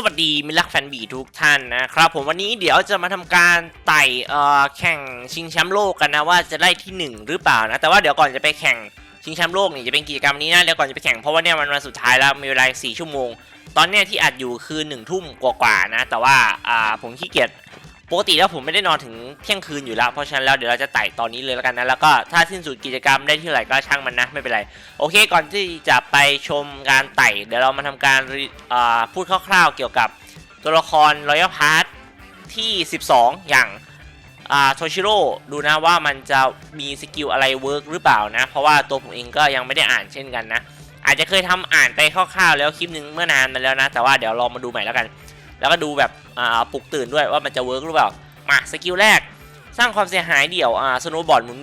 สวัสดีมิลักแฟนบีทุกท่านนะครับผมวันนี้เดี๋ยวจะมาทำการไต่แข่งชิงแชมป์โลกกันนะว่าจะได้ที่หนึ่งหรือเปล่านะแต่ว่าเดี๋ยวก่อนจะไปแข่งชิงแชมป์โลกนี่จะเป็นกิจกรรมนี้นะเดี๋ยวก่อนจะไปแข่งเพราะว่าเนี่ยมันวันสุดท้ายแล้วมีเวลาสี่ชั่วโมง ตอนเนี้ยที่อัดอยู่คือหนึ่งทุ่มกว่าๆนะแต่ว่าผมขี้เกียจ ปกติแล้วผมไม่ได้นอนถึงเที่ยงคืนอยู่แล้ว เพราะฉะนั้นแล้วเดี๋ยวเราจะไต่ตอนนี้เลยแล้วกันนะ แล้วก็ถ้าสิ้นสุดกิจกรรมได้ที่ไหร่ก็ช่างมันนะไม่เป็นไร โอเค ก่อนที่จะไปชมการไต่ เดี๋ยวเรามาทำการพูดคร่าวๆเกี่ยวกับตัวละครรอยัลพาร์ทที่ 12 อย่างโทชิโร่ดูนะว่ามันจะมีสกิลอะไรเวิร์กหรือเปล่านะ เพราะว่าตัวผมเองก็ยังไม่ได้อ่านเช่นกันนะ อาจจะเคยทำอ่านไปคร่าวๆแล้วคลิปหนึ่งเมื่อนานมาแล้วนะ แต่ว่าเดี๋ยวลองมาดูใหม่แล้วกัน แล้วก็ดูแบบอ่าปลุกตื่นด้วยว่ามันจะเวิร์กหรือเปล่า มาสกิลแรก สร้างความเสียหายเดี่ยวอ่าสโนบอร์ดหมุน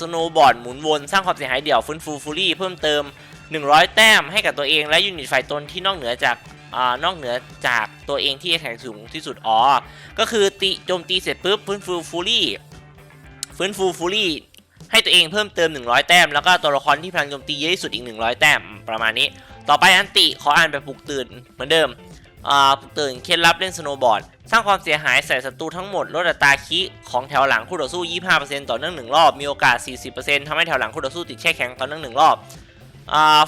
สโนบอร์ดหมุนวนสร้างความเสียหายเดี่ยวฟื้นฟูฟูรี่เพิ่มเติม 100 แต้มให้กับตัวเองและยูนิตฝ่ายตนที่นอกเหนือจากอ่านอกเหนือจากตัวเองที่แข็งสูงที่สุดอ๋อก็คือตีโจมตีเสร็จปุ๊บฟื้นฟูฟูรี่ฟื้นฟูฟูรี่ให้ตัวเองเพิ่มเติม 100 แต้ม แล้วก็ตัวละครที่พลังโจมตีเยอะที่สุดอีก 100 แต้มประมาณนี้ ต่อไปอันติขออ่านแบบปลุกตื่นเหมือนเดิม ตื่นเคล็ดลับเล่นสโนว์บอร์ด สร้างความเสียหายใส่ศัตรูทั้งหมดลดอัตราคิของแถวหลังคู่ต่อสู้ 25%ต่อเนื่องหนึ่งรอบ มีโอกาส 40%ทำให้แถวหลังคู่ต่อสู้ติดแช่แข็งต่อเนื่องหนึ่งรอบ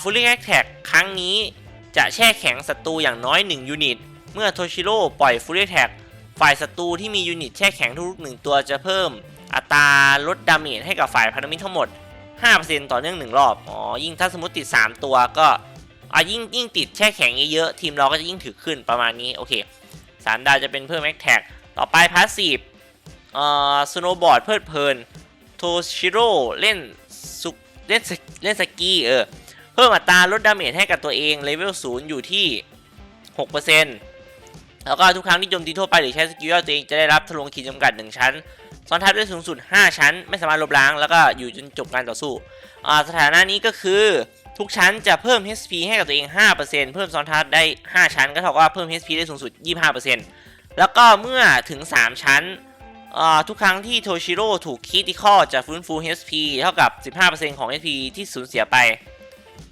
ฟูลิ่งแอคแท็กครั้งนี้จะแช่แข็งศัตรูอย่างน้อย 1 ยูนิต เมื่อโทชิโร่ปล่อยฟูลิ่งแท็กฝ่ายศัตรูที่มียูนิตแช่แข็งทุกๆหนึ่งตัวจะเพิ่มอัตราลดดาเมจให้กับฝ่ายพันธมิตรทั้งหมด 5%ต่อเนื่องหนึ่งรอบ อ๋อ ยิ่งถ้าสมมติติด 3 ตัวก็ อะยิ่งยิ่งติดแช่แข็งเยอะๆทีมเราก็จะยิ่งถือขึ้นประมาณนี้โอเคสามดาวจะเป็นเพิ่มแม็กแท็กต่อไปพาสซีฟเอ่อสโนบอร์ดเพลิดเพลินโทชิโร่เล่นสุกเล่นเล่นสกีเออเพิ่มอัตราลดดาเมจให้กับตัวเองเลเวลศูนย์อยู่ที่ 6%แล้วก็ทุกครั้งที่โจมตีทั่วไปหรือใช้สกิลย่อตัวเองจะได้รับทะลวงขีดจำกัด 1 ชั้น ซ้อนทับได้สูงสุด 5 ชั้น ไม่สามารถลบล้าง แล้วก็อยู่จนจบการต่อสู้อ่าสถานะนี้ก็คือ ทุกชั้นจะเพิ่ม HP ให้กับตัวเอง 5%เพิ่มซ้อนทับได้ 5 ชั้น ก็เท่ากับเพิ่ม HP ได้สูงสุด 25%แล้วก็เมื่อถึง 3 ชั้นทุกครั้งที่โทชิโร่ถูกคิติคอจะฟื้นฟู HP เท่ากับ 15%ของ HP ที่สูญเสียไป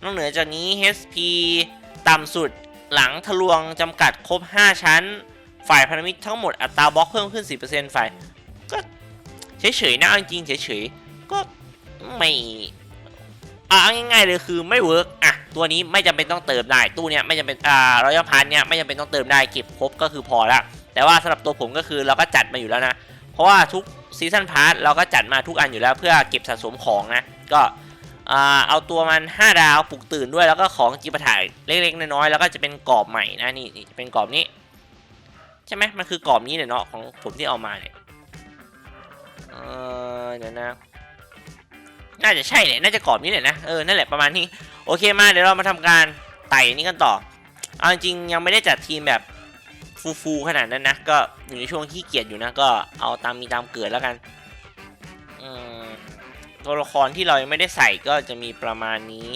นอกเหนือจากนี้ HP ต่ำสุดหลังทะลวงจำกัดครบ 5 ชั้น ฝ่ายพันธมิตรทั้งหมดอัตราบล็อกเพิ่มขึ้น 10%ฝ่าย ก็เฉยๆนะจริงๆเฉยๆก็ไม่ อะเอาง่ายๆเลยคือไม่เวิร์กอะตัวนี้ไม่จำเป็นต้องเติมได้ตู้เนี้ยไม่จำเป็นอ่ารอยัลพาร์เนี้ยไม่จำเป็นต้องเติมได้เก็บครบก็คือพอละแต่ว่าสำหรับตัวผมก็คือเราก็จัดมาอยู่แล้วนะเพราะว่าทุกซีซันพาร์ทเราก็จัดมาทุกอันอยู่แล้วเพื่อเก็บสะสมของนะก็อ่าเอาตัวมัน 5 ดาวปลุกตื่นด้วยแล้วก็ของจิปถ่ายเล็กๆน้อยๆแล้วก็จะเป็นกรอบใหม่นะนี่เป็นกรอบนี้ ใช่ไหมมันคือกรอบนี้เนี่ยเนาะของผมที่เอามาเนี่ยเออเดี๋ยวนะ น่าจะใช่แหละน่าจะกรอบนี้แหละนะ เออ นั่นแหละประมาณนี้ โอเคมาเดี๋ยวเรามาทำการไต่นี้กันต่อ เอาจริงยังไม่ได้จัดทีมแบบฟูๆขนาดนั้นนะ ก็อยู่ในช่วงขี้เกียจอยู่นะ ก็เอาตามมีตามเกิดแล้วกันอืมตัวละครที่เรายังไม่ได้ใส่ก็จะมีประมาณนี้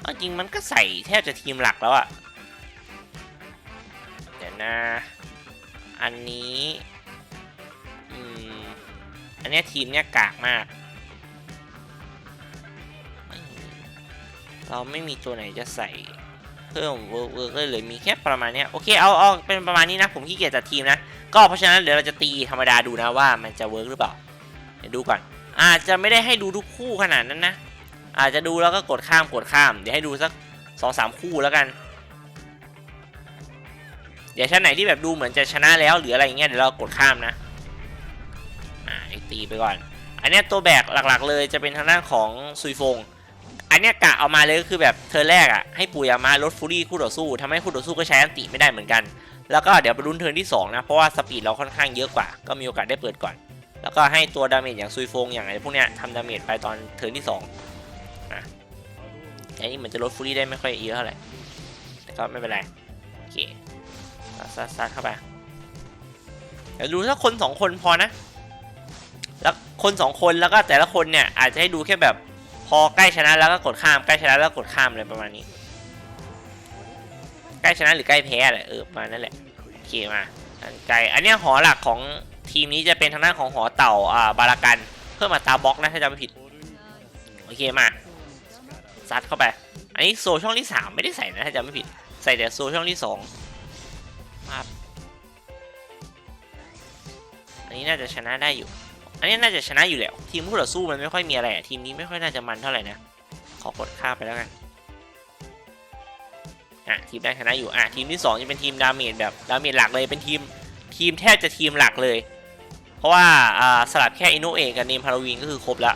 เอาจริงมันก็ใส่แทบจะทีมหลักแล้วอะเดี๋ยวนะ อันนี้ อืม อันนี้ทีมเนี้ยกากมาก เราไม่มีตัวไหนจะใส่เพิ่มเวิร์กเวิร์กเลยเลยมีแค่ประมาณนี้โอเคเอาเอาเป็นประมาณนี้นะผมขี้เกียจจัดทีมนะ ก็เพราะฉะนั้นเดี๋ยวเราจะตีธรรมดาดูนะว่ามันจะเวิร์กหรือเปล่าเดี๋ยวดูก่อน อาจจะไม่ได้ให้ดูทุกคู่ขนาดนั้นนะ อาจจะดูแล้วก็กดข้ามกดข้าม เดี๋ยวให้ดูสักสองสามคู่แล้วกันเดี๋ยวชั้นไหนที่แบบดูเหมือนจะชนะแล้วหรืออะไรอย่างเงี้ยเดี๋ยวเรากดข้ามนะอ่าตีไปก่อน อันนี้ตัวแบกหลักๆเลยจะเป็นทางด้านของซุยฟง อันเนี้ยกะเอามาเลยก็คือแบบเธอแรกอะให้ปุยามาลดฟูรี่คู่ต่อสู้ทำให้คู่ต่อสู้ก็ใช้อันติไม่ได้เหมือนกัน แล้วก็เดี๋ยวไปรุนเทิร์นที่สองนะเพราะว่าสปีดเราค่อนข้างเยอะกว่าก็มีโอกาสได้เปิดก่อน แล้วก็ให้ตัวดาเมจอย่างซุยฟงอย่างไรพวกเนี้ยทำดาเมจไปตอนเทิร์นที่สองอะอันนี้มือนจะลดฟูรี่ได้ไม่ค่อยเยอะเท่าไหร่แต่ก็ไม่เป็นไรโอเคซัดซัดเข้าไปเดี๋ยวดูถ้าคนสองคนพอนะ แล้วคนสองคนแล้วก็แต่ละคนเนี่ยอาจจะให้ดูแค่แบบ พอใกล้ชนะแล้วก็กดข้ามใกล้ชนะแล้วกดข้ามอะไรประมาณนี้ ใกล้ชนะหรือใกล้แพ้แหละเออประมาณนั่นแหละโอเคมาอันไกลอันนี้หอหลักของทีมนี้จะเป็นทางด้านของหอเต่าอ่าบารากันเพิ่มมาตาบล็อกนะถ้าจำไม่ผิดโอเคมาซัดเข้าไป อันนี้โซช่องที่สามไม่ได้ใส่นะถ้าจำไม่ผิดใส่แต่โซช่องที่สองปั๊บอันนี้น่าจะชนะได้อยู่ อันนี้น่าจะชนะอยู่แล้ว ทีมคู่ต่อสู้มันไม่ค่อยมีอะไรอะทีมนี้ไม่ค่อยน่าจะมันเท่าไหร่นะ ขอกดข้ามไปแล้วกันอะทีมแรกชนะอยู่อะทีมที่สองจะเป็นทีมดาเมจแบบดาเมจหลักเลยเป็นทีมทีมแทบจะทีมหลักเลย เพราะว่าอ่าสลับแค่อินโนเอะกับเนมพาราวีนก็คือครบละ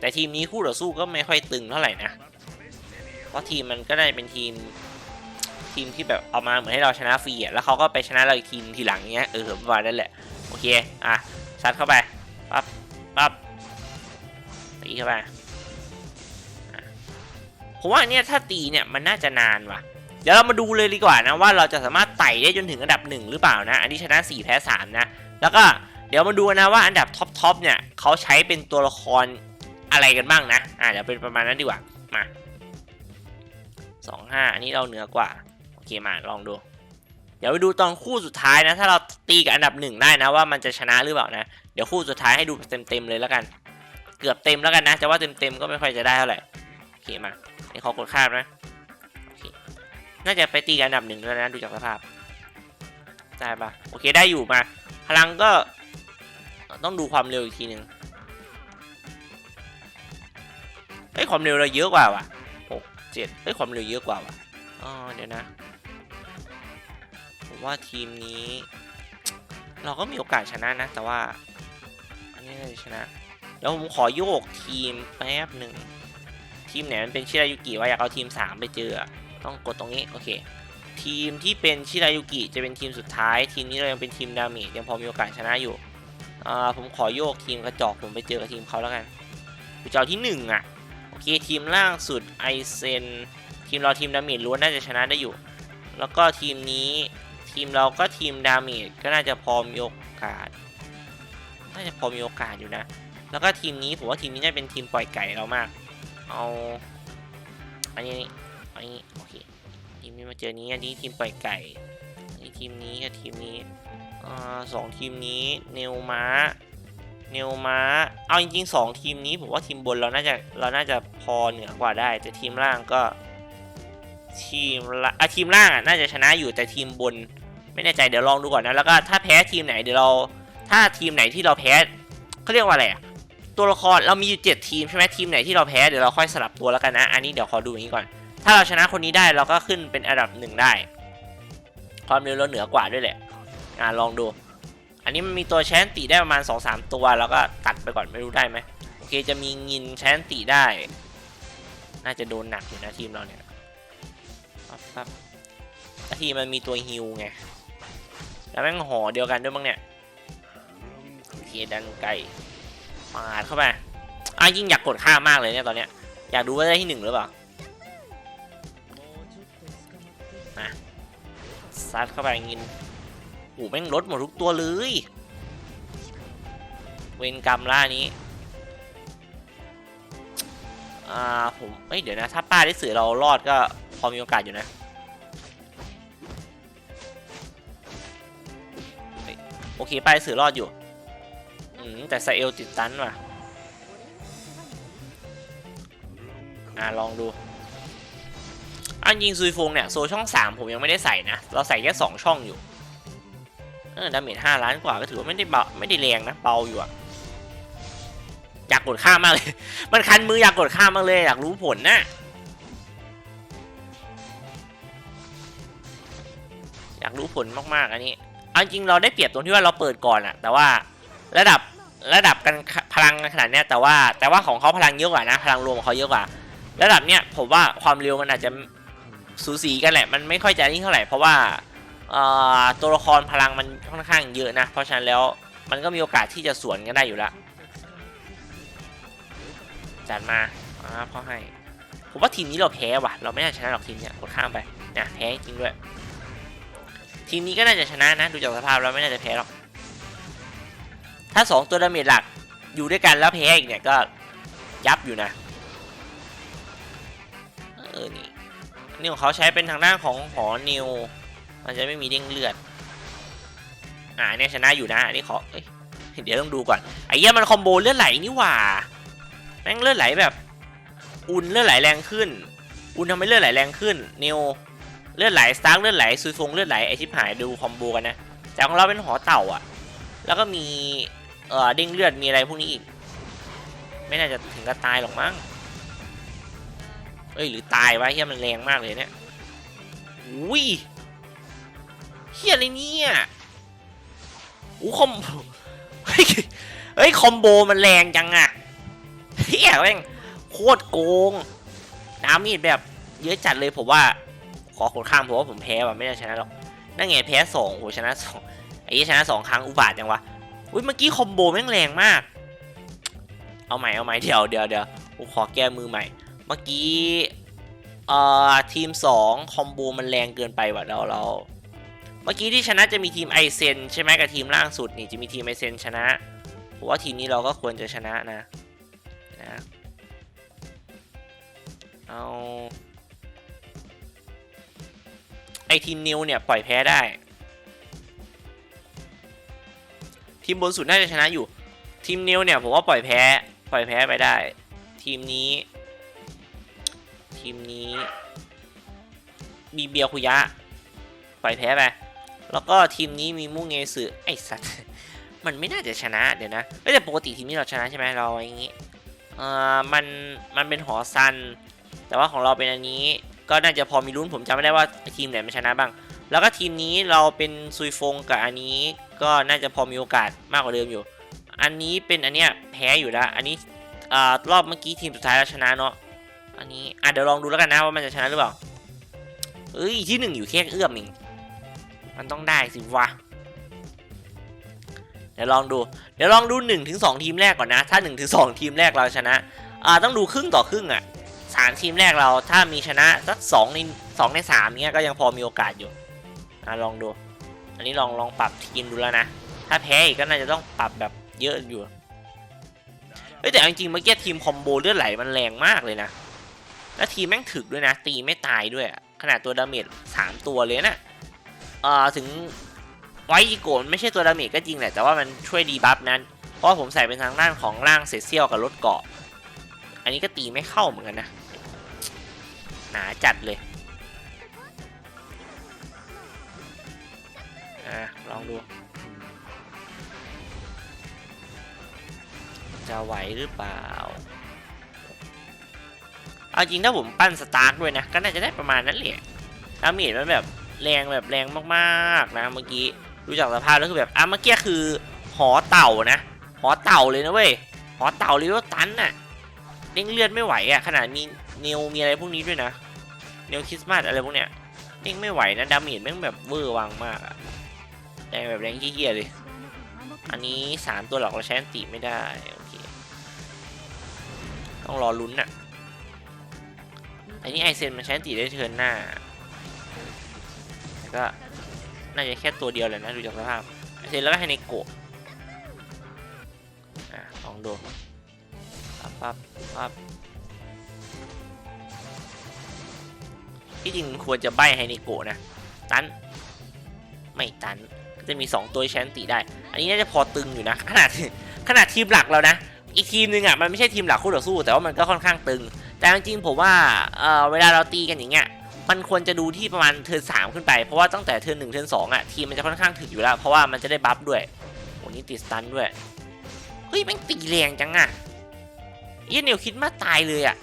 แต่ทีมนี้คู่ต่อสู้ก็ไม่ค่อยตึงเท่าไหร่นะเพราะทีมมันก็ได้เป็นทีมทีมที่แบบเอามาเหมือนให้เราชนะฟรีอะแล้วเขาก็ไปชนะเราอีกทีมทีหลังเงี้ยเออประมาณนั้นแหละโอเคอะ ซัดเข้าไปปั๊บปั๊บตีเข้าไปผมว่าเนี้ยถ้าตีเนี่ยมันน่าจะนานว่ะ เดี๋ยวเรามาดูเลยดีกว่านะว่าเราจะสามารถไต่ได้จนถึงอันดับหนึ่งหรือเปล่านะ อันนี้ชนะ 4 แพ้3นะแล้วก็เดี๋ยวมาดูนะว่าอันดับท็อปทอปเนี่ยเขาใช้เป็นตัวละครอะไรกันบ้างนะอ่าเดี๋ยวเป็นประมาณนั้นดีกว่ามาสองห้าอันนี้เราเหนือกว่า โอเคมาลองดู เดี๋ยวไปดูตอนคู่สุดท้ายนะ ถ้าเราตีกับอันดับหนึ่งได้นะว่ามันจะชนะหรือเปล่านะ เดี๋ยวคู่สุดท้ายให้ดูเต็มๆเลยแล้วกัน เกือบเต็มแล้วกันนะแต่ว่าเต็มๆก็ไม่ค่อยจะได้เท่าไหร่โอเคมานี่ขอกดข้ามนะโอเคน่าจะไปตีกันอันดับหนึ่งแล้วนะดูจากสภาพได้ปะโอเคได้อยู่มา พลังก็ต้องดูความเร็วอีกทีหนึ่งเอ้ยความเร็วเราเยอะกว่าว่ะหกเจ็ดเอ้ยความเร็วเยอะกว่าว่ะอ๋อเดี๋ยวนะ ว่าทีมนี้ เราก็มีโอกาสชนะนะ แต่ว่า อันนี้น่าจะชนะเดี๋ยวผมขอโยกทีมแป๊บหนึ่ง ทีมไหนมันเป็นชิรายุกิว่าอยากเอาทีม 3 ไปเจอ ต้องกดตรงนี้โอเค ทีมที่เป็นชิรายุกิจะเป็นทีมสุดท้าย ทีมนี้เรายังเป็นทีมดาเมจยังพอมีโอกาสชนะอยู่ผมขอโยกทีมกระจอกผมไปเจอกับทีมเขาแล้วกันผมจะเอาที่หนึ่งอะโอเคทีมล่างสุดไอเซนทีมเราทีมดาเมจล้วนน่าจะชนะได้อยู่ แล้วก็ทีมนี้ ทีมเราก็ทีมดาเมจก็น่าจะพอมีโอกาส น่าจะพอมีโอกาสอยู่นะ แล้วก็ทีมนี้ผมว่าทีมนี้น่าจะเป็นทีมปล่อยไก่เรามาก เอาอันนี้อันนี้โอเคทีมนี้มาเจอนี้อันนี้ทีมปล่อยไก่อันนี้ทีมนี้กับทีมนี้สองทีมนี้เนลม้าเนลม้าเอาจริงๆสองทีมนี้ผมว่าทีมบนเราน่าจะเราน่าจะพอเหนือกว่าได้ แต่ทีมล่างก็ทีมละอะทีมล่างอะน่าจะชนะอยู่แต่ทีมบน ไม่แน่ใจเดี๋ยวลองดูก่อนนะแล้วก็ถ้าแพ้ทีมไหนเดี๋ยวเราถ้าทีมไหนที่เราแพ้เขาเรียกว่าอะไรอะตัวละครเรามีอยู่เจ็ดทีมใช่ไหมทีมไหนที่เราแพ้เดี๋ยวเราค่อยสลับตัวแล้วกันนะ อันนี้เดี๋ยวขอดูอย่างนี้ก่อน ถ้าเราชนะคนนี้ได้เราก็ขึ้นเป็นอันดับหนึ่งได้ความเร็วเราเหนือกว่าด้วยแหละอ่าลองดู อันนี้มันมีตัวแชนตีได้ประมาณ2อสตัวแล้วก็ตัดไปก่อนไม่รู้ได้ไหมโอเคจะมีงินแชนตีได้ น่าจะโดนหนักอยู่นะทีมเราเนี่ยปั๊บปั๊บทีมมันมีตัวฮิวไง แล้วแม่งหอเดียวกันด้วยมั้งเนี่ยโอเคดันไก่ปาดเข้าไปอะยิ่งอยากกดข้ามมากเลยเนี่ยตอนเนี้ยอยากดูว่าได้ที่หนึ่งหรือเปล่ามาซัดเข้าไปงินโอ้แม่งลดหมดทุกตัวเลย เวนกรรมล่านี้อ่าผมเอ้ยเดี๋ยวนะ ถ้าป้าได้เสือเรารอดก็พอมีโอกาสอยู่นะ โอเคป้าได้เสือรอดอยู่อืแต่ไซเอลติดตันว่ะอ่าลองดูอันยิงซุยฟงเนี่ยโซช่อง 3 ผมยังไม่ได้ใส่นะ เราใส่แค่2ช่องอยู่เออดาเมจ5ล้านกว่าก็ถือว่าไม่ได้เบาไม่ได้แรงนะเบาอยู่อะอยากกดข้ามมากเลย มันคันมืออยากกดข้ามมากเลย อยากรู้ผลนะอยากรู้ผลมากๆอันนี้ อันจริงเราได้เปรียบตรงที่ว่าเราเปิดก่อนอะแต่ว่าระดับระดับกันพลังขนาดเนี้ยแต่ว่าแต่ว่าของเขาพลังเยอะกว่านะ พลังรวมของเขาเยอะกว่า ระดับเนี้ยผมว่าความเร็วมันอาจจะสูสีกันแหละ มันไม่ค่อยจะนี่เท่าไหร่เพราะว่าตัวละครพลังมันค่อนข้างเยอะนะ เพราะฉะนั้นแล้วมันก็มีโอกาสที่จะสวนกันได้อยู่ล้วจัดมาอ่าเขาให้ ผมว่าทีมนี้เราแพ้ว่ะ เราไม่น่าชนะหรอกทีมเนี้ยกดข้ามไปนะแพ้จริงด้วย ทีมนี้ก็น่าจะชนะนะ ดูจากสภาพแล้วไม่น่าจะแพ้หรอก ถ้าสองตัวดาเมจหลักอยู่ด้วยกันแล้วแพ้อีกเนี่ยก็ยับอยู่นะ เออนี่นี่ของเขาใช้เป็นทางด้านของหอนิว มันจะไม่มีเด้งเลือด อ่าเนี่ยชนะอยู่นะ อันนี้ขอเอ้ยเดี๋ยวต้องดูก่อน ไอ้เหี้ยมันคอมโบเลือดไหลนี่หว่า แม่งเลือดไหลแบบ อุ่นเลือดไหลแรงขึ้น อุ่นทำให้เลือดไหลแรงขึ้นนิว เลือดไหลสตาร์เลือดไหลซุยฟงเลือดไหลไอชิบหายดูคอมโบกันนะแต่ของเราเป็นหอเต่าอะ แล้วก็มีเอ่อเด้งเลือดมีอะไรพวกนี้อีก ไม่น่าจะถึงกับตายหรอกมั้งเอ้ยหรือตายวะเฮียมันแรงมากเลยเนี่ยอุ้ยเฮียอะไรเนี่ยอู้คอมเฮ้ยเฮ้ยคอมโบมันแรงจังอะเฮียแม่งโคตรโกงดามีดแบบเยอะจัดเลยผมว่า อขดข้ามผมว่าผมแพ้ว่ะไม่ได้ชนะหรอกนั่นไงแพ้สองโหชนะสองไอ้เหี้ยชนะสองครั้งอุบาทจังวะอุ้ยเมื่อกี้คอมโบแม่งแรงมาก เอาใหม่เอาใหม่เดี๋ยวเดี๋ยวเดี๋ยวผมขอแก้มือใหม่ เมื่อกี้เอ่อทีมสองคอมโบมันแรงเกินไปว่ะเราเราเมื่อกี้ที่ชนะจะมีทีมไอเซนใช่ไหมกับทีมล่างสุดนี่จะมีทีมไอเซนชนะผมว่าทีมนี้เราก็ควรจะชนะนะนะเอา ทีมนิวเนี่ยปล่อยแพ้ได้ ทีมบนสุดน่าจะชนะอยู่ ทีมนิวเนี่ยผมว่าปล่อยแพ้ ปล่อยแพ้ไปได้ ทีมนี้ ทีมนี้ มีเบียร์คุยะ ปล่อยแพ้ไป แล้วก็ทีมนี้มีมุ้งเงสือไอสัตว์ มันไม่น่าจะชนะเดี๋ยวนะแต่ปกติทีมนี้เราชนะใช่ไหมเราอย่างงี้ เอ่อ มัน มันเป็นหอซัน แต่ว่าของเราเป็นอันนี้ ก็น่าจะพอมีลุ้นผมจำไม่ได้ว่าทีมไหนมัชนะบ้าง แล้วก็ทีมนี้เราเป็นซุยฟงกับอันนี้ก็น่าจะพอมีโอกาสมากกว่าเดิมอยู่ อันนี้เป็นอันเนี้ยแพ้อยู่แล้ว อันนี้รอบเมื่อกี้ทีมสุดท้ายเราชนะเนาะ อันนี้อะเดี๋ยวลองดูแล้วกันนะว่ามันจะชนะหรือเปล่าเฮ้ยที่หนึ่งอยู่แค่เอื้อมเองมันต้องได้สิวะเดี๋ยวลองดู เดี๋ยวลองดู1นถึงสทีมแรกก่อนนะ ถ้า1นถึงสทีมแรกเราชนะ อ่าต้องดูครึ่งต่อครึ่งอะ่ะ สามทีมแรกเราถ้ามีชนะสักสองในสองในสามเนี้ยก็ยังพอมีโอกาสอยู่อลองดู อันนี้ลองลองปรับทีมดูแล้วนะ ถ้าแพ้อีกก็น่าจะต้องปรับแบบเยอะอยู่เฮ้แต่จริงเมื่อกี้ทีมคอมโบเลือดไหลมันแรงมากเลยนะ แล้วทีมแม่งถึกด้วยนะ ตีไม่ตายด้วย ขนาดตัวดาเมจสามตัวเลยนะเอ่อถึงไวจิโกนไม่ใช่ตัวดาเมจก็จริงแหละ แต่ว่ามันช่วยดีบัฟนั้น เพราะผมใส่เป็นทางด้านของร่างเซเซียวกับรถเกาะ อันนี้ก็ตีไม่เข้าเหมือนกันนะ หนาจัดเลยอะลองดู จะไหวหรือเปล่า เอาจริงถ้าผมปั้นสตาร์กด้วยนะ ก็น่าจะได้ประมาณนั้นแหละดาเมจมันแบบแรงแบบแรงมากๆนะเมื่อกี้ดูจากสภาพแล้วคือแบบอะเมื่อกี้คือหอเต่านะหอเต่าเลยนะเว้ยหอเต่าเลยว่าตันน่ะเด้งเลือดไม่ไหวอะขนาดมีเนวมีอะไรพวกนี้ด้วยนะ เนวคริสต์มาสอะไรพวกเนี้ยเด้งไม่ไหวนะดาเมจแม่งแบบเวอร์วังมากอะแรงแบบแรงเยี่ยๆเลย อันนี้สามตัวหลักเราใช้อันติไม่ได้โอเคต้องรอลุ้นน่ะอันนี้ไอเซนมันใช้อันติได้เทินหน้าแต่ก็น่าจะแค่ตัวเดียวเลยนะดูจากสภาพไอเซนแล้วก็ให้ในโกะอะลองดูปั๊บปั๊บปั๊บ ที่จริงควรจะใบให้ในโกะนะ ตัน ไม่ตันก็จะมี 2 ตัวใช้อันติได้ อันนี้น่าจะพอตึงอยู่นะ ขนาดขนาดทีมหลักเรานะ อีกทีมนึงอะมันไม่ใช่ทีมหลักคู่ต่อสู้ แต่ว่ามันก็ค่อนข้างตึง แต่จริงๆผมว่าเอ่อเวลาเราตีกันอย่างเงี้ย มันควรจะดูที่ประมาณเทิร์นสามขึ้นไป เพราะว่าตั้งแต่เทิร์นหนึ่งเทิร์นสองอะทีมมันจะค่อนข้างถึกอยู่แล้ว เพราะว่ามันจะได้บัฟด้วยโอ้นี่ติดสตันด้วย เฮ้ยแม่งตีแรงจังอะยี่ยนิวคิดมาตายเลยอะ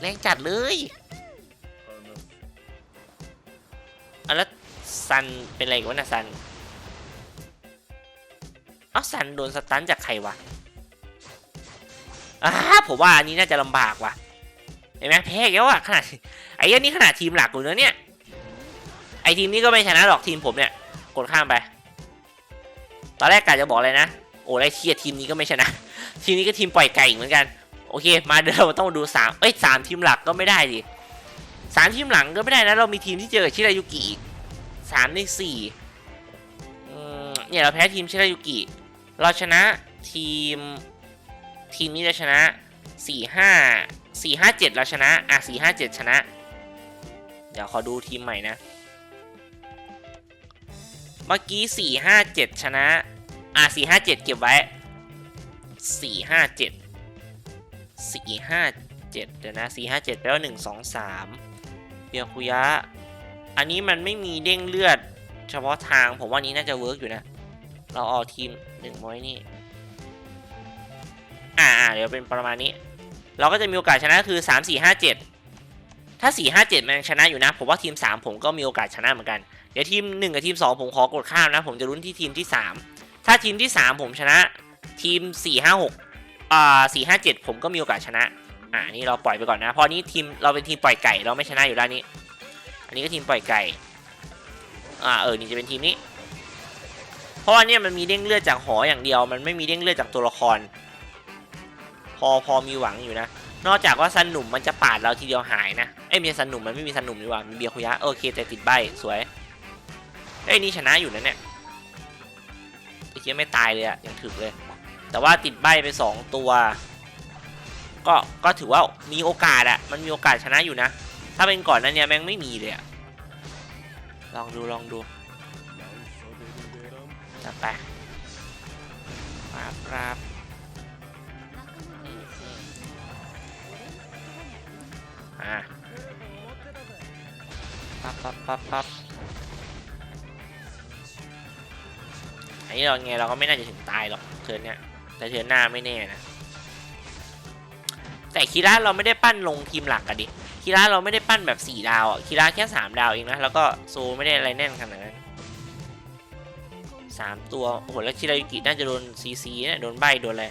แรงจัดเลย อะแล้วซันเป็นอะไรกันวะนะซันเอ้าซันโดนสตันจากใครวะอ้าผมว่าอันนี้น่าจะลำบากว่ะเห็นไหมแพ้แล้วอะขนาดไอ้เหี้ยันนี่ขนาดทีมหลักอยู่เนะเนี่ยไอ้ทีมนี้ก็ไม่ชนะหรอกทีมผมเนี่ยกดข้ามไป ตอนแรกกะจะบอกเลยนะ โอ้ไรเครียทีมนี้ก็ไม่ชนะ ทีมนี้ก็ทีมปล่อยไก่เหมือนกัน โอเค มาเดี๋ยวเราต้องดูสามเอ้ยสามทีมหลักก็ไม่ได้ดิ สามทีมหลังก็ไม่ได้นะเรามีทีมที่เจอกับชิรายุกิอีกสามในสี่เนี่ยเราแพ้ทีมชิรายุกิ เราชนะทีมทีมนี้จะชนะสี่ห้าสี่ห้าเจ็ดเราชนะ อะสี่ห้าเจ็ดชนะ เดี๋ยวขอดูทีมใหม่นะ เมื่อกี้สี่ห้าเจ็ดชนะ อะสี่ห้าเจ็ดเก็บไว้สี่ห้าเจ็ดสี่ห้าเจ็ดเดี๋ยวนะสี่ห้าเจ็ดแปลว่าหนึ่งสองสาม เบียคุยะ อันนี้มันไม่มีเด้งเลือด เฉพาะทางผมว่านี้น่าจะเวิร์กอยู่นะ เราเอาทีมหนึ่งไว้นี่ อ่าเดี๋ยวเป็นประมาณนี้ เราก็จะมีโอกาสชนะคือ 3 4 5 7 ถ้า 4 5 7 มันยังชนะอยู่นะ ผมว่าทีม 3 ผมก็มีโอกาสชนะเหมือนกัน เดี๋ยวทีม 1 กับทีม 2 ผมขอกดข้ามนะ ผมจะลุ้นที่ทีมที่ 3 ถ้าทีมที่ 3 ผมชนะทีม 4 5 6อ่า4 5 7 ผมก็มีโอกาสชนะ อ่านี่เราปล่อยไปก่อนนะพราะนี้ทีมเราเป็นทีมปล่อยไก่เราไม่ชนะอยู่ด้านนี้ อันนี้ก็ทีมปล่อยไก่ อ่าเออ นี่จะเป็นทีมนี้ เพราะว่าเนี่ยมันมีเด้งเลือดจากหออย่างเดียว มันไม่มีเด้งเลือดจากตัวละคร พอพอมีหวังอยู่นะ นอกจากว่าซันหนุ่มมันจะปาดเราทีเดียวหายนะ เอ้ยม่ใช่ซันหนุ่มมันไม่มีซันหนุ่มดีกว่ามีเบียร์คุยะโอเคแต่ติดใบสวย เอ้ยนี่ชนะอยู่นะเนี่ยไอ้เคียไม่ตายเลยอะยังถึกเลย แต่ว่าติดใบไปสองตัว ก็ก็ถือว่ามีโอกาสอะมันมีโอกาสชนะอยู่นะ ถ้าเป็นก่อนนั้นเนี่ยแม่งไม่มีเลยอะลองดูลองดูจัดไปครับครับอะปั๊บปั๊บปั๊บปั๊บอันนี้เราไงเราก็ไม่น่าจะถึงตายหรอกเทินเนี่ยแต่เทินหน้าไม่แน่นะ แต่คีร่าเราไม่ได้ปั้นลงทีมหลักอะดิคีร่าเราไม่ได้ปั้นแบบ 4 ดาวอะคีร่าแค่ 3 ดาวเองนะ แล้วก็โซไม่ได้อะไรแน่นขนาดนั้นสามตัวโอ้โหแล้วชิรายุกิน่าจะโดนซีซีเนี่ยโดนใบโดนอะไร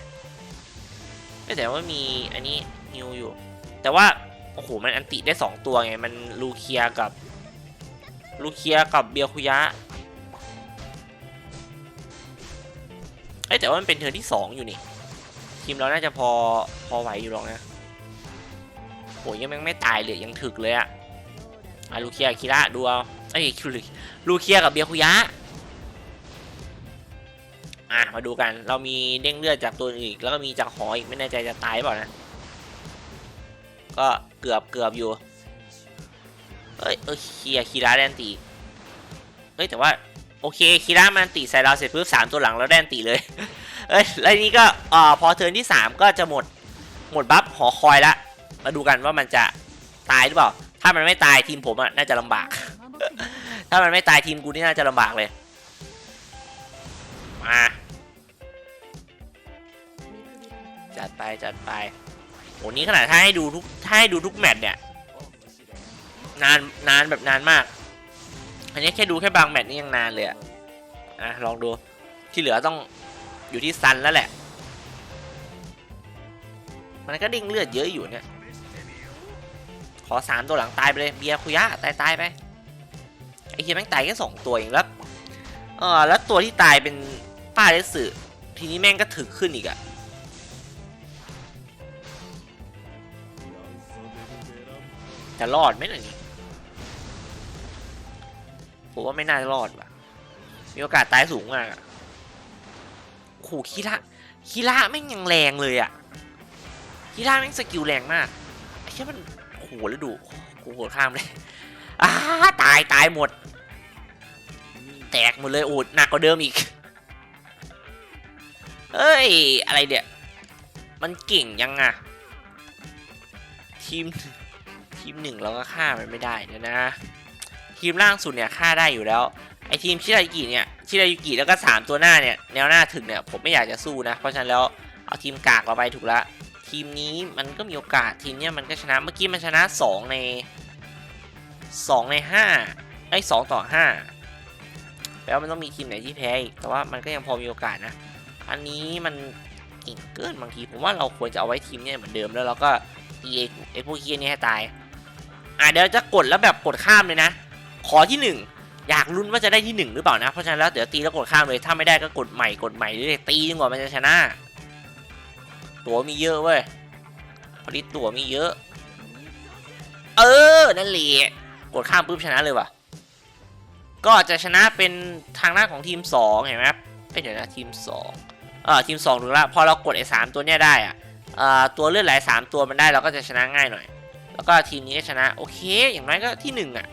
ไม่แต่ว่ามีอันนี้ฮิวอยู่ แต่ว่าโอ้โหมันอันติได้ 2 ตัวไง มันลูเคียกับลูเคียกับเบียคุยะเอ้แต่ว่ามันเป็นเทิร์นที่ 2 อยู่นี่ ทีมเราน่าจะพอพอไหวอยู่หรอกนะ โหยังไม่ตายเลยยังถึกเลยอะอะลูเคียคิระดูเอาเอ้ยคิริลูเคียกับเบียคุยะอะมาดูกันเรามีเด้งเลือดจากตัวอีก แล้วก็มีจากหออีกไม่แน่ใจจะตายเปล่านะ ก็เกือบเกือบอยู่เอ้ยเออเคียคิระแดนตีเอ้ยแต่ว่าโอเคคิระมันตีใส่เราเสร็จปุ๊บสามตัวหลังแล้วแดนตีเลยเอ้ยแล้วนี้ก็อ่อพอเทิร์นที่ 3 ก็จะหมดหมดบัฟหอคอยละ มาดูกันว่ามันจะตายหรือเปล่า ถ้ามันไม่ตายทีมผมอะน่าจะลำบาก ถ้ามันไม่ตายทีมกูนี่น่าจะลำบากเลย มา จัดไปจัดไปโหนี้ขนาดถ้าให้ดูทุกถ้าให้ดูทุกแมตช์เนี่ย นานนานแบบนานมาก อันนี้แค่ดูแค่บางแมตช์นี่ยังนานเลยอะอะลองดูที่เหลือต้องอยู่ที่ซันแล้วแหละ มันก็ดิ้งเลือดเยอะอยู่เนี่ย ขอสามตัวหลังตายไปเลยเบียคุยะตายตายไปไอ้เฮียแม่งตายแค่สองตัวเองแล้วเออแล้วตัวที่ตายเป็นป้าเลสึทีนี้แม่งก็ถึกขึ้นอีกอะจะรอดไหมล่ะนี่ผมว่าไม่น่าจะรอดว่ะ มีโอกาสตายสูงมากอะโอ้โหคีระคีระแม่งยังแรงเลยอะคีระแม่งสกิลแรงมากไอ้เชี่ยมัน โหแล้วดูกูโหดข้ามเลยอ้าตายตายหมด แตกหมดเลยโอ้หนักกว่าเดิมอีก เอ้ย อะไรเดี๋ยมันเก่งยังอะทีมทีมหนึ่งเราก็ฆ่ามันไม่ได้เดี๋ยนะ ทีมล่างสุดเนี่ยฆ่าได้อยู่แล้ว ไอทีมชิรายุกิเนี่ยชิรายุกิแล้วก็ 3 ตัวหน้าเนี่ย แนวหน้าถึงเนี่ย ผมไม่อยากจะสู้นะ เพราะฉะนั้นแล้วเอาทีมกากเราไปถูกละ ทีมนี้มันก็มีโอกาสทีมเนี้ยมันก็ชนะเมื่อกี้มันชนะ 2 ใน 2 ใน5ไอ้2ต่อ 5 แปลว่ามันต้องมีทีมไหนที่แพ้อีกแต่ว่ามันก็ยังพอมีโอกาสนะ อันนี้มันเก่งเกินบางทีผมว่าเราควรจะเอาไว้ทีมเนี่ยเหมือนเดิมแล้วเราก็ตีไอ้ไอพวกเคียนี้ให้ตายอะเดี๋ยวจะกดแล้วแบบกดข้ามเลยนะ ขอที่หนึ่งอยากลุ้นว่าจะได้ที่หนึ่งหรือเปล่านะเพราะฉะนั้นแล้วเดี๋ยวตีแล้วกดข้ามเลยถ้าไม่ได้ก็กดใหม่กดใหม่เรื่อยตีจนกว่ามันจะชนะ ตัวมีเยอะเว้ยผลิตตัวมีเยอะ เออ นั่นแหละกดข้ามปุ๊บชนะเลยว่ะ ก็จะชนะเป็นทางหน้านของทีม 2 เห็นไหมครับเอ้ยเดี๋ยวนะทีม2เออทีม2ถูกแล้วพอเรากดไอ้สามตัวเนี้ยได้อะเอ่อตัวเลือดไหลสามตัวมันได้เราก็จะชนะง่ายหน่อย แล้วก็ทีมนี้ก็ชนะ โอเค อย่างน้อยก็ที่หนึ่งอะ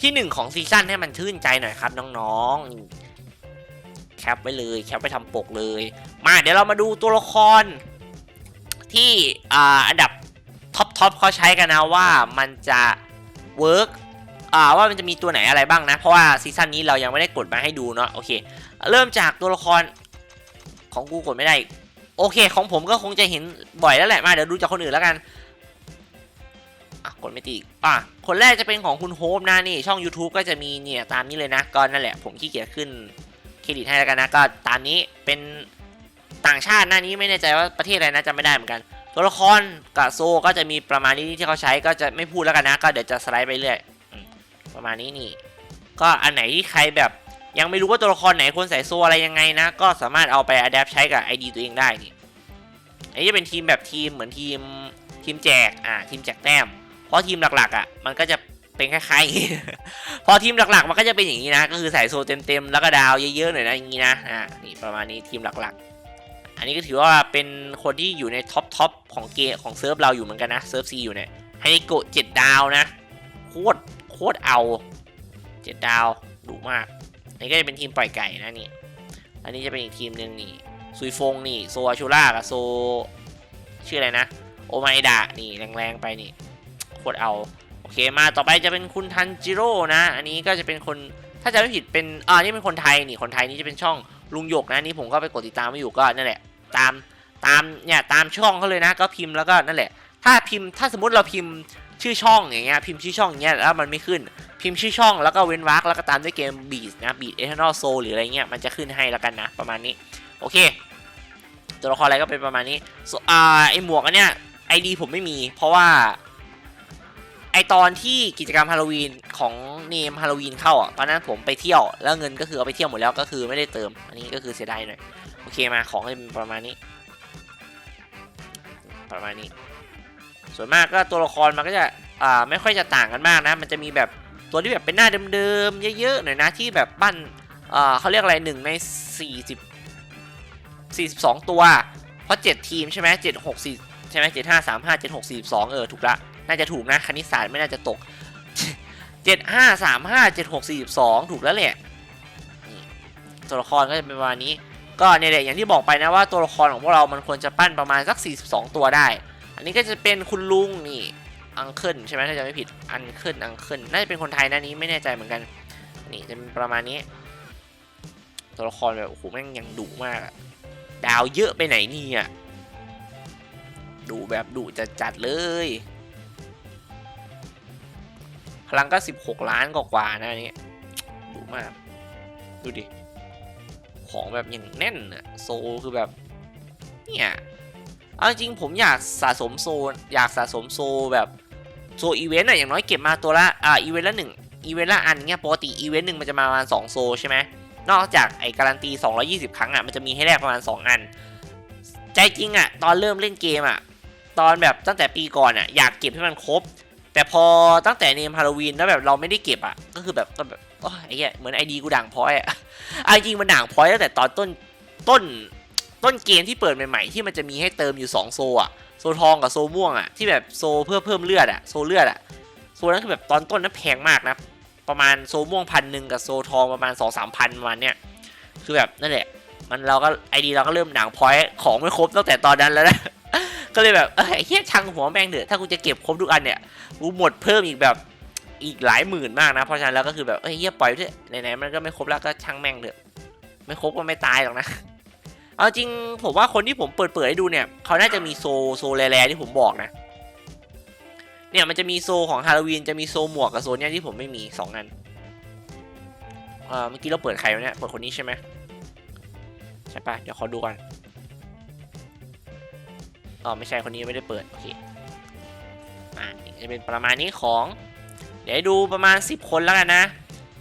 ที่หนึ่งของซีซั่นให้มันชื่นใจหน่อยครับน้องๆ แคปไว้เลยแคปไปทำปกเลย มาเดี๋ยวเรามาดูตัวละคร ที่อ่าอันดับท็อปท็อปเขาใช้กันนะว่ามันจะเวิร์กอ่าว่ามันจะมีตัวไหนอะไรบ้างนะ เพราะว่าซีซั่นนี้เรายังไม่ได้กดมาให้ดูเนาะโอเค เริ่มจากตัวละครของกูกดไม่ได้ โอเค ของผมก็คงจะเห็นบ่อยแล้วแหละมาเดี๋ยวดูจากคนอื่นแล้วกันกดไม่ติดอะ คนแรกจะเป็นของคุณโฮปนะนี่ช่อง YouTube ก็จะมีเนี่ยตามนี้เลยนะก็นั่นแหละผมขี้เกียจขึ้น รดิตให้แล้วกันนะ ก็ตามนี้เป็นต่างชาติหน้านี้ไม่แน่ใจว่าประเทศอะไรนะจำไม่ได้เหมือนกัน ตัวละครกับโซก็จะมีประมาณนี้ที่เขาใช้ก็จะไม่พูดแล้วกันนะ ก็เดี๋ยวจะสไลด์ไปเรื่อยประมาณนี้นี่ ก็อันไหนที่ใครแบบยังไม่รู้ว่าตัวละครไหนควรใส่โซอะไรยังไงนะ ก็สามารถเอาไปอัดแอปใช้กับ ID ตัวเองได้นี่อันนี้จะเป็นทีมแบบทีมเหมือนทีมทีมแจกอ่าทีมแจกแต้ม เพราะทีมหลักๆอะมันก็จะ เป็นคล้ายๆพอทีมหลักๆมันก็จะเป็นอย่างนี้นะ ก็คือใส่โซเต็มๆแล้วก็ดาวเยอะๆหน่อยนะอย่างนี้นะอ่านี่ประมาณนี้ทีมหลักๆ อันนี้ก็ถือว่าเป็นคนที่อยู่ในท็อปทอปของเกของเซิร์ฟเราอยู่เหมือนกันนะเซิร์ฟซีอยู่เนี่ยไฮโกะเจ็ดดาวนะโคตรโคตรเอาเจ็ดดาวดุมากอันนี้ก็จะเป็นทีมปล่อยไก่นะนี่อันนี้จะเป็นอีกทีมหนึ่งนี่ซุยฟงนี่โซอาชูล่ากับโซชื่ออะไรนะโอไมดะนี่แรงๆไปนี่โคตรเอา เคมาต่อไปจะเป็นคุณทันจิโร่นะ อันนี้ก็จะเป็นคนถ้าจะไม่ผิดเป็นอ่านี่เป็นคนไทยนี่คนไทยนี่จะเป็นช่องลุงหยกนะนี่ผมก็ไปกดติดตามไว้อยู่ก็นั่นแหละ ตามตามเนี่ยตามช่องเขาเลยนะ ก็พิมพ์แล้วก็นั่นแหละ ถ้าพิมพ์ถ้าสมมติเราพิมพ์ชื่อช่องอย่างเงี้ยพิมพ์ชื่อช่องอย่างเงี้ยแล้วมันไม่ขึ้นพิมพ์ชื่อช่องแล้วก็เว้นวรรคแล้วก็ตามด้วยเกมบีดนะบีดเอทานอลโซหรืออะไรเงี้ยมันจะขึ้นให้แล้วกันนะ ประมาณนี้โอเค ตัวละครอะไรก็เป็นประมาณนี้อ่าไอหมวกอันเนี้ยไอดีผมไม่มี เพราะว่า ไอตอนที่กิจกรรมฮาโลวีนของเนมฮาโลวีนเข้าอะตอนนั้นผมไปเที่ยวแล้วเงินก็คือเอาไปเที่ยวหมดแล้วก็คือไม่ได้เติม อันนี้ก็คือเสียดายหน่อยโอเคมาของก็เป็นประมาณนี้ ประมาณนี้ ส่วนมากก็ตัวละครมันก็จะอ่าไม่ค่อยจะต่างกันมากนะ มันจะมีแบบตัวที่แบบเป็นหน้าเดิมๆเยอะๆหน่อยนะที่แบบปั้นอ่าเขาเรียกอะไรหนึ่งในสี่สิบสี่สิบสองตัว เพราะเจ็ดทีมใช่ไหมเจ็ดหกสี่ใช่ไหมเจ็ดห้าสามห้าเจ็ดหกสี่สองเออถูกละ น่าจะถูกนะคณิตศาสตร์ไม่น่าจะตกเจ็ดห้าสามห้าเจ็ดหกสี่สองถูกแล้วแหละนี่ตัวละครก็จะเป็นประมาณนี้ ก็เนี่ยแหละอย่างที่บอกไปนะว่าตัวละครของพวกเรามันควรจะปั้นประมาณสัก 42 ตัวได้ อันนี้ก็จะเป็นคุณลุงนี่อังเคิลใช่ไหมถ้าจะไม่ผิดอังเคิลอังเคิลน่าจะเป็นคนไทยนะนี้ไม่แน่ใจเหมือนกันนี่จะเป็นประมาณนี้ ตัวละครแบบโอ้โหแม่งยังดุมากดาวเยอะไปไหนนี่อะดุแบบดุจัดๆเลย พลังก็ 16 ล้านกว่าๆนะอันนี้ดุมาก ดูดิ ของแบบอย่างแน่นอะโซคือแบบ เนี่ยเอาจริงผมอยากสะสมโซ อยากสะสมโซแบบโซอีเวนต์อะอย่างน้อยเก็บมาตัวละอ่าอีเวนต์ละหนึ่งอีเวนต์ละอันเงี้ยปกติอีเวนต์หนึ่งมันจะมาประมาณ2โซใช่ไหมนอกจากไอ้การันตี 220 ครั้งอะมันจะมีให้แลกประมาณ 2 อัน ใจจริงอะตอนเริ่มเล่นเกมอะตอนแบบตั้งแต่ปีก่อนอะอยากเก็บให้มันครบ แต่พอตั้งแต่เนมฮาโลวีนแล้วแบบเราไม่ได้เก็บอะก็คือแบบก็แบบโอ้ยไอ้เหี้ยเหมือนไอดีกูด่างพอยอะเอาจริงมันด่างพอยตั้งแต่ตอนต้นต้นต้นเกมที่เปิดใหม่ๆ ที่มันจะมีให้เติมอยู่ 2 โซอะโซทองกับโซม่วงอะที่แบบโซเพื่อเพิ่มเลือดอะโซเลือดอะโซนั้นคือแบบตอนต้นนั้นแพงมากนะ ประมาณโซม่วงพันหนึ่งกับโซทองประมาณ2 3พันประมาณเนี้ยคือแบบนั่นแหละ มันเราก็ไอดีเราก็เริ่มด่างพอยของไม่ครบตั้งแต่ตอนนั้นแล้วนะ ก็เลยแบบเออเฮียช่างหัวแม่งเถอะถ้ากูจะเก็บครบทุกอันเนี่ยกูหมดเพิ่มอีกแบบอีกหลายหมื่นมากนะ เพราะฉะนั้นแล้วก็คือแบบเอ้ยเหี้ยปล่อยเถอะไหนๆมันก็ไม่ครบแล้วก็ช่างแม่งเถอะไม่ครบก็ไม่ตายหรอกนะเอาจริงผมว่าคนที่ผมเปิดเปิดให้ดูเนี่ยเขาน่าจะมีโซโซแร่ๆที่ผมบอกนะเนี่ยมันจะมีโซของฮาโลวีนจะมีโซหมวกกับโซเนี่ยที่ผมไม่มีสองอันเออเมื่อกี้เราเปิดใครวะเนี่ยเปิดคนนี้ใช่ไหมใช่ปะเดี๋ยวขอดูก่อน อ๋อไม่ใช่คนนี้ไม่ได้เปิดโอเคอ่าจะเป็นประมาณนี้ของ เดี๋ยวดูประมาณ 10 คนแล้วกันนะ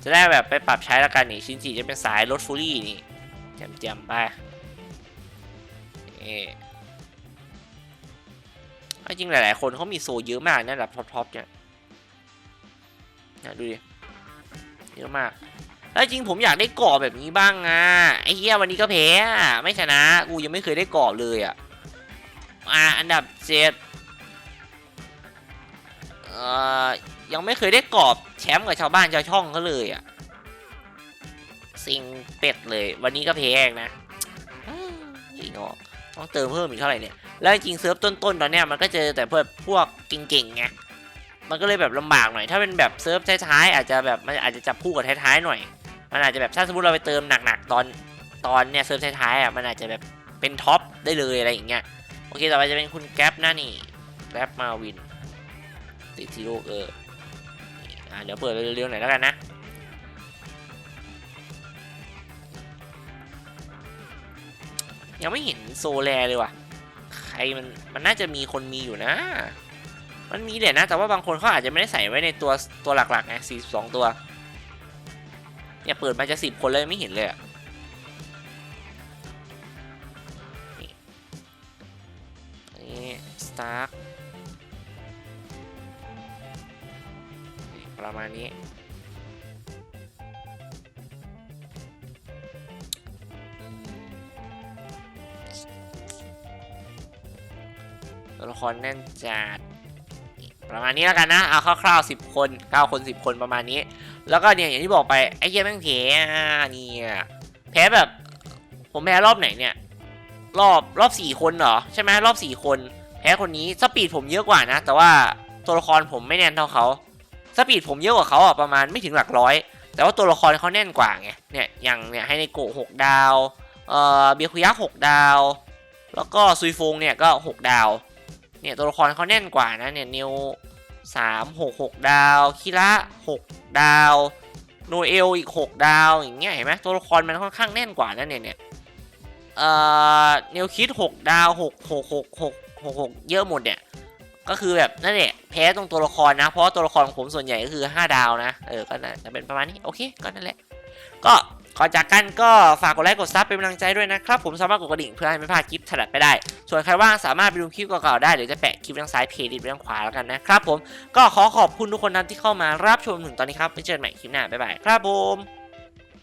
จะได้แบบไปปรับใช้แล้วกันนี่ชิ้นจิจะเป็นสายรถฟูรี่นี่แจมๆไปเอ๊จริงหลาย ๆ คนเขามีโซเยอะมากนะแบบท็อปๆเนี่ยนะดูดิเยอะมากแล้วจริงผมอยากได้กรอบแบบนี้บ้างอะไอ้เหี้ยวันนี้ก็แพ้ไม่ชนะกูยังไม่เคยได้กรอบเลยอะ อ่าอันดับเจ็ดเอ่อยังไม่เคยได้กรอบแชมป์กับชาวบ้านชาวช่องเขาเลยอะสิงเป็ดเลย วันนี้ก็แพ้อีกนะอ้าวอีกเนาะต้องเติมเพิ่มอีกเท่าไหร่เนี่ย แล้วจริงเซิร์ฟต้นๆตอนเนี้ยมันก็เจอแต่พวกพวกเก่งๆไง มันก็เลยแบบลำบากหน่อย ถ้าเป็นแบบเซิร์ฟท้ายๆอาจจะแบบมันอาจจะจับคู่กับท้ายๆหน่อย มันอาจจะแบบถ้าสมมติเราไปเติมหนักๆตอนตอนเนี่ยเซิร์ฟท้ายๆอะมันอาจจะแบบเป็นท็อปได้เลยอะไรอย่างเงี้ย โอเค ต่อไปจะเป็นคุณแก๊ปนะนี่แก๊ปมาวิน ติดทีโร่เอออะเดี๋ยวเปิดเร็วๆหน่อยแล้วกันนะยังไม่เห็นโซแลเลยว่ะ ใครมันมันน่าจะมีคนมีอยู่นะ มันมีแหละนะ แต่ว่าบางคนเขาอาจจะไม่ได้ใส่ไว้ในตัวตัวหลักๆไงสี่สองตัว เนี่ยเปิดมาจะสิบคนเลยไม่เห็นเลยอะ ตาร์คประมาณนี้ ตัวละครแน่นจัดประมาณนี้แล้วกันนะ เอาคร่าวๆ10 คน 9 คน 10 คนประมาณนี้ แล้วก็เนี่ยอย่างที่บอกไป ไอ้เหี้ยแม่งแพ้เนี่ยแพ้แบบ ผมแพ้รอบไหนเนี่ย รอบรอบ 4 คนเหรอ ใช่ไหมรอบ 4 คน แพ้คนนี้สปีดผมเยอะกว่านะ แต่ว่าตัวละครผมไม่แน่นเท่าเขาสปีดผมเยอะกว่าเขาอะประมาณไม่ถึงหลักร้อย แต่ว่าตัวละครเขาแน่นกว่าไงเนี่ยอย่างเนี่ยให้ในโกหกดาวเอ่อเบียคุยะหกดาว แล้วก็ซุยฟงเนี่ยก็หกดาวเนี่ยตัวละครเขาแน่นกว่านะเนี่ยนิวสามหกหกดาวคิระหกดาวโนเอลอีกหกดาวอย่างเงี้ยเห็นไหมตัวละครมันค่อนข้างแน่นกว่านะเนี่ยเนี่ยเอ่อเนวคิดหกดาวหกหกหกหก หกหกเยอะหมดเนี่ย ก็คือแบบนั่นแหละแพ้ตรงตัวละครนะ เพราะตัวละครของผมส่วนใหญ่ก็คือ 5 ดาวนะ เออ ก็น่าจะเป็นประมาณนี้ โอเค ก็นั่นแหละ ก็ก่อนจากกันก็ฝากกดไลค์กดซับเป็นกำลังใจด้วยนะครับ ผมสามารถกดกระดิ่งเพื่อให้ไม่พลาดคลิปถัดไปได้ ส่วนใครว่างสามารถไปดูคลิปเก่าๆได้หรือจะแปะคลิปทางซ้ายเพจดิบทางขวาแล้วกันนะครับผมก็ขอขอบคุณทุกคนนะที่เข้ามารับชมถึงตอนนี้ครับไว้เจอกันใหม่คลิปหน้าบ๊ายบายครับผม